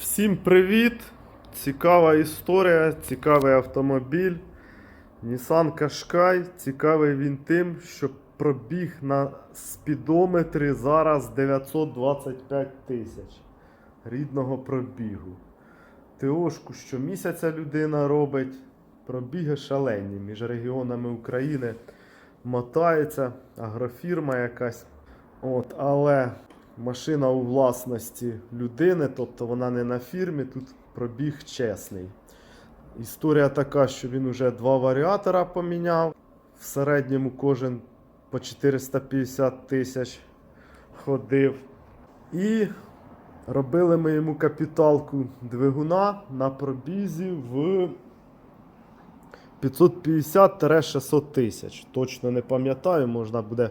Всім привіт! Цікава історія, цікавий автомобіль. Nissan Qashqai. Цікавий він тим, що пробіг на спідометрі зараз 925 тисяч рідного пробігу. ТОшку щомісяця людина робить. Пробіги шалені між регіонами України. Мотається, агрофірма якась. От, але машина у власності людини, тобто вона не на фірмі, тут пробіг чесний. Історія така, що він вже два варіатора поміняв. В середньому кожен по 450 тисяч ходив. І робили ми йому капіталку двигуна на пробізі в 550-600 тисяч. Точно не пам'ятаю, можна буде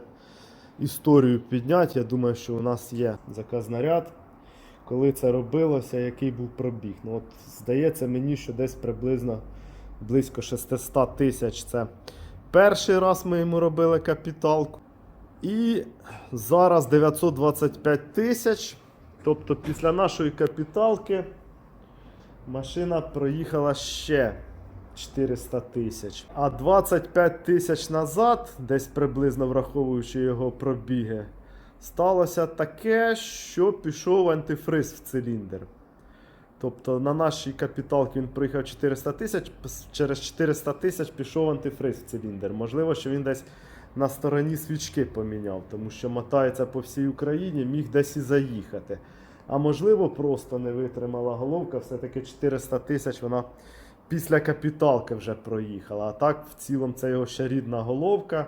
історію підняти. Я думаю, що у нас є заказнаряд. Коли це робилося, який був пробіг. Ну, от, здається мені, що десь приблизно близько 600 тисяч це перший раз ми йому робили капіталку. І зараз 925 тисяч. Тобто після нашої капіталки машина проїхала ще 400 тисяч. А 25 тисяч назад, десь приблизно враховуючи його пробіги, сталося таке, що пішов антифриз в циліндр. Тобто на нашій капіталці він проїхав 400 тисяч, через 400 тисяч пішов антифриз в циліндр. Можливо, що він десь на стороні свічки поміняв, тому що мотається по всій Україні, міг десь і заїхати. А можливо, просто не витримала головка, все-таки 400 тисяч вона після капіталки вже проїхала. А так, в цілому, це його ще рідна головка.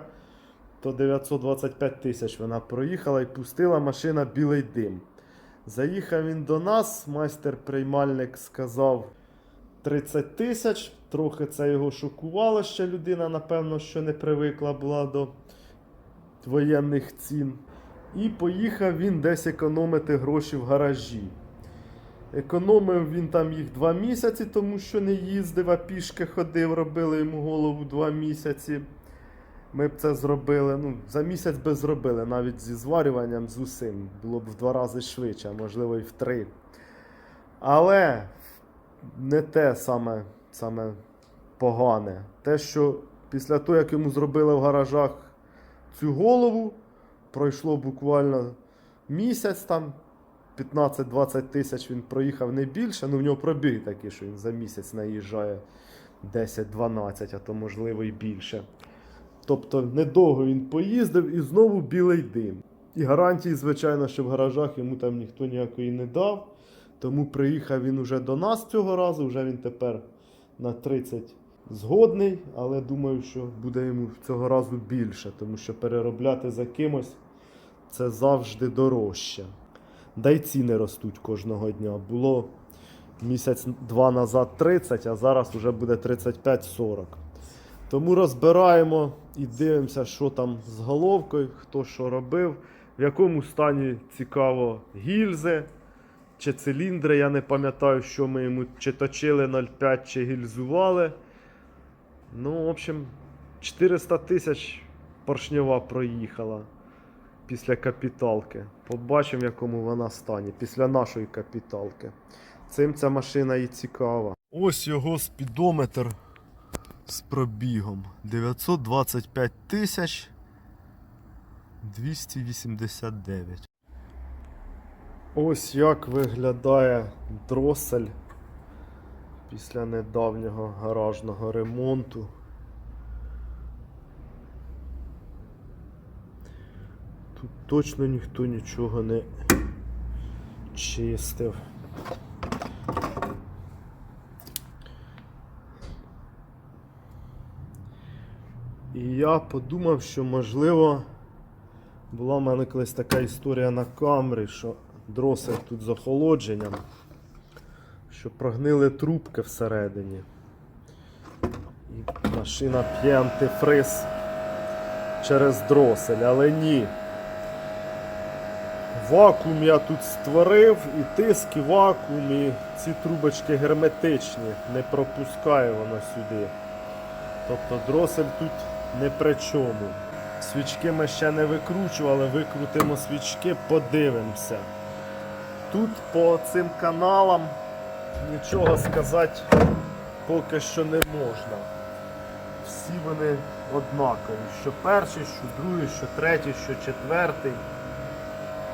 То 925 тисяч вона проїхала і пустила машина білий дим. Заїхав він до нас, майстер-приймальник сказав 30 тисяч. Трохи це його шокувало ще людина, напевно, що не привикла була до воєнних цін. І поїхав він десь економити гроші в гаражі. Економив він там їх два місяці, тому що не їздив, а пішки ходив, робили йому голову два місяці. Ми б це зробили. Ну, за місяць би зробили, навіть зі зварюванням, з усім. Було б в два рази швидше, а можливо і в три. Але не те саме, саме погане. Те, що після того, як йому зробили в гаражах цю голову, пройшло буквально місяць там. 15-20 тисяч він проїхав не більше. Ну, в нього пробіг такий, що він за місяць наїжджає 10-12, а то можливо і більше. Тобто недовго він поїздив і знову білий дим. І гарантії, звичайно, що в гаражах йому там ніхто ніякої не дав. Тому приїхав він уже до нас цього разу, вже він тепер на 30 згодний, але думаю, що буде йому цього разу більше, тому що переробляти за кимось це завжди дорожче. Да й ціни ростуть кожного дня. Було місяць-два назад 30, а зараз вже буде 35-40. Тому розбираємо і дивимося, що там з головкою, хто що робив, в якому стані цікаво гільзи чи циліндри. Я не пам'ятаю, що ми йому чи точили 0,5, чи гільзували. Ну, в общем, 400 тисяч поршньова проїхала після капіталки. Побачимо, в якому вона стані після нашої капіталки. Цим ця машина і цікава. Ось його спідометр з пробігом 925 тисяч 289. Ось як виглядає дросель після недавнього гаражного ремонту. Тут точно ніхто нічого не чистив. І я подумав, що можливо була в мене колись така історія на камері, що дросель тут з охолодженням, що прогнили трубки всередині. І машина п'є антифриз через дросель, але ні. Вакуум я тут створив, і тиск, і вакуум, і ці трубочки герметичні, не пропускає воно сюди. Тобто дросель тут не при чому. Свічки ми ще не викручували, викрутимо свічки, подивимося. Тут по цим каналам нічого сказати поки що не можна. Всі вони однакові. Що перший, що другий, що третій, що четвертий.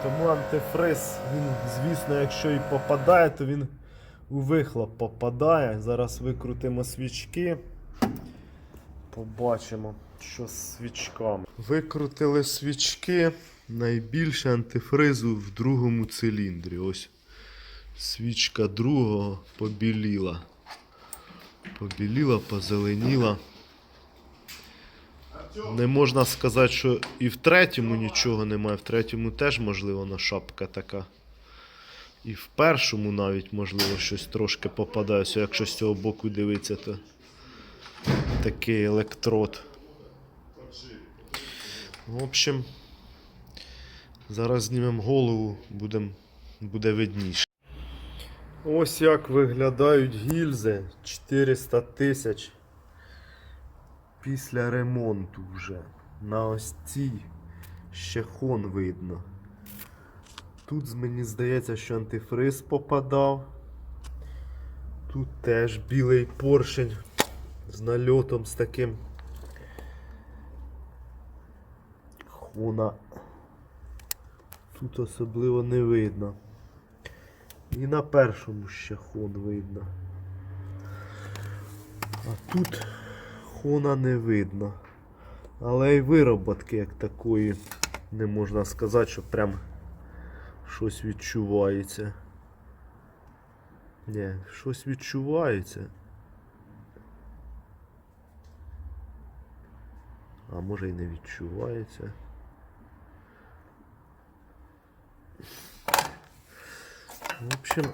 Тому антифриз, він, звісно, якщо і попадає, то він у вихлоп попадає. Зараз викрутимо свічки. Побачимо, що з свічками. Викрутили свічки. Найбільше антифризу в другому циліндрі. Ось свічка другого побіліла. Побіліла, позеленіла. Не можна сказати, що і в третьому нічого немає. В третьому теж, можливо, на шапка така. І в першому навіть, можливо, щось трошки попадає. Якщо з цього боку дивитися, то такий електрод. В общем, зараз знімемо голову, будем, буде видніше. Ось як виглядають гільзи 400 тисяч після ремонту вже. На ось цій ще хон видно. Тут мені здається, що антифриз попадав. Тут теж білий поршень з нальотом з таким. Хона. Тут особливо не видно. І на першому ще хон видно. А тут хона не видно. Але й вироботки як такої не можна сказати, що прям щось відчувається. Ні, щось відчувається. А може і не відчувається. В общем,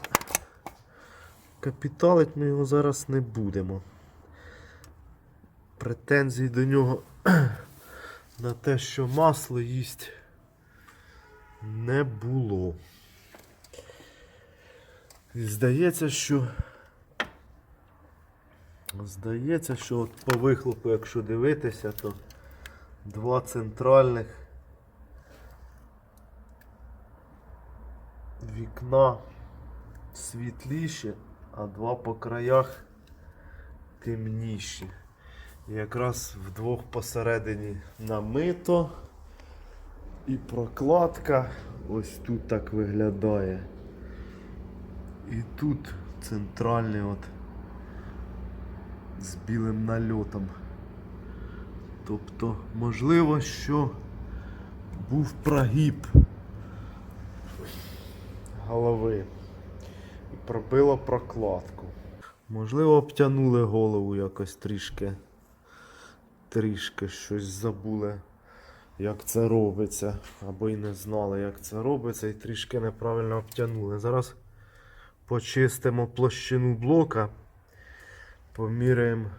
капіталить ми його зараз не будемо. Претензій до нього на те, що масло їсть не було. І здається, що здається, що от по вихлопу, якщо дивитися, то два центральних вікна світліші, а два по краях темніші. Якраз вдвох посередині намито. І прокладка ось тут так виглядає. І тут центральний от з білим нальотом. Тобто, можливо, що був прогиб голови і пробило прокладку. Можливо, обтянули голову якось трішки. Трішки щось забули, як це робиться. Або й не знали, як це робиться, і трішки неправильно обтянули. Зараз почистимо площину блока, поміряємо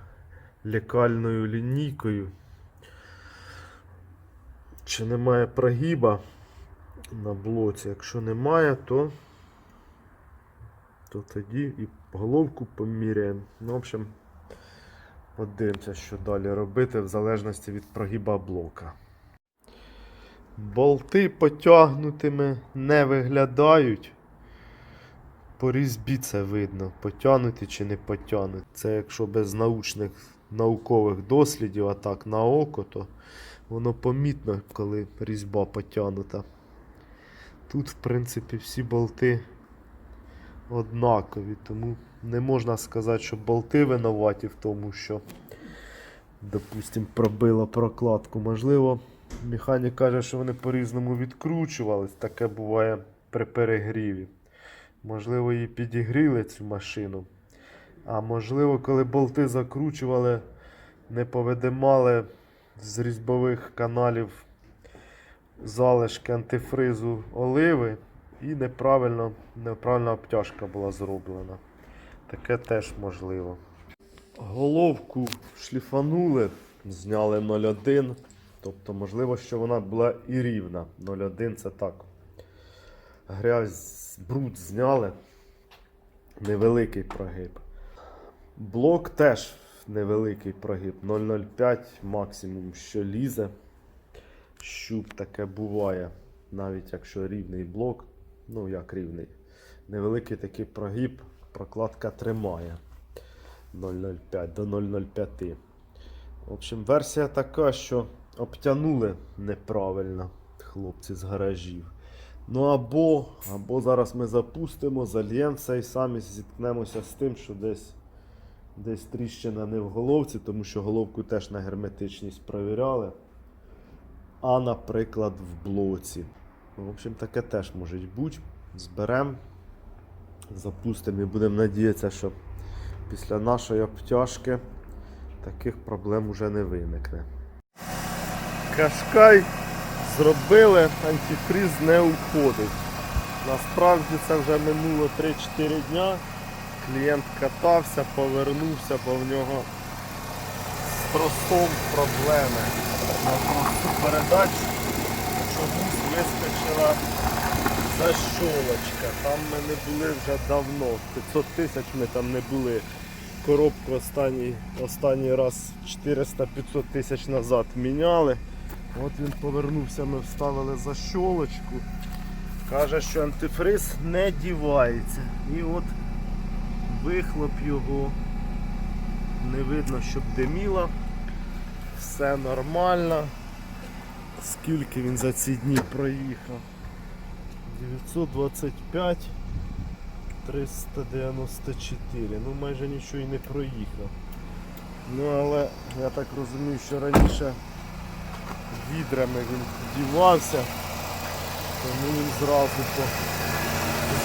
лікальною лінійкою. Чи немає прогиба на блоці. Якщо немає, то, то тоді і головку поміряємо. Ну, в общем, подивимося, що далі робити, в залежності від прогиба блока. Болти потягнутими не виглядають. По різьбі це видно, потягнути чи не потягнути. Це якщо без научних наукових дослідів, а так на око, то воно помітно, коли різьба потягнута. Тут, в принципі, всі болти однакові, тому не можна сказати, що болти винуваті в тому, що, допустим, пробило прокладку. Можливо, механік каже, що вони по-різному відкручувались. Таке буває при перегріві. Можливо, її підігріли цю машину. А можливо, коли болти закручували, не повидимали з різьбових каналів залишки антифризу оливи і неправильно, неправильна обтяжка була зроблена. Таке теж можливо. Головку шліфанули, зняли 0,1. Тобто, можливо, що вона була і рівна. 0,1 це так. Грязь, бруд зняли. Невеликий прогиб. Блок теж невеликий прогиб. 0,05 максимум, що лізе. Щуп таке буває. Навіть якщо рівний блок. Ну як рівний. Невеликий такий прогиб прокладка тримає 0,05 до 0,05. В общем, версія така, що обтянули неправильно хлопці з гаражів. Ну або, або зараз ми запустимо, зальємо все і самі зіткнемося з тим, що десь, десь тріщина не в головці, тому що головку теж на герметичність провіряли. А, наприклад, в блоці. В общем, таке теж може бути. Зберемо, запустимо і будемо надіятися, що після нашої обтяжки таких проблем уже не виникне. Кашкай зробили, антифриз не уходить. Насправді це вже минуло 3-4 дня. Клієнт катався, повернувся, бо в нього з тросом проблеми. На тросу передач чомусь вискочила защолочка. Там ми не були вже давно. 500 тисяч ми там не були. Коробку останній, останній раз 400-500 тисяч назад міняли. От він повернувся, ми вставили защолочку. Каже, що антифриз не дівається. І от вихлоп його. Не видно, щоб диміло. Все нормально. Скільки він за ці дні проїхав? 925 394. Ну майже нічого і не проїхав. Ну але я так розумію, що раніше відрами він дівався, тому він зразу по...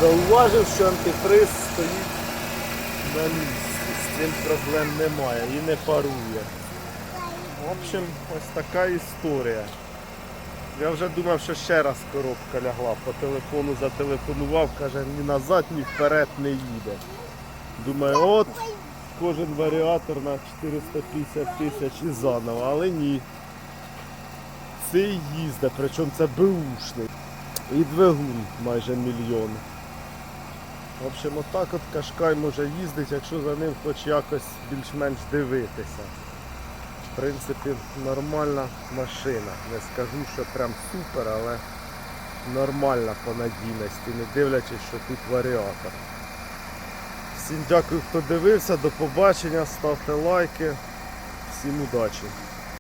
зауважив, що антифриз стоїть на місці. З цим проблем немає і не парує. В общем, ось така історія. Я вже думав, що ще раз коробка лягла. По телефону зателефонував, каже, ні назад, ні вперед не їде. Думаю, от кожен варіатор на 450 тисяч і заново, але ні. Цей їздить, причому це беушний. І двигун майже мільйон. В общем, отак от Кашкай може їздити, якщо за ним хоч якось більш-менш дивитися. В принципі, нормальна машина. Не скажу, що прям супер, але нормальна по надійності, не дивлячись, що тут варіатор. Всім дякую, хто дивився, до побачення, ставте лайки, всім удачі.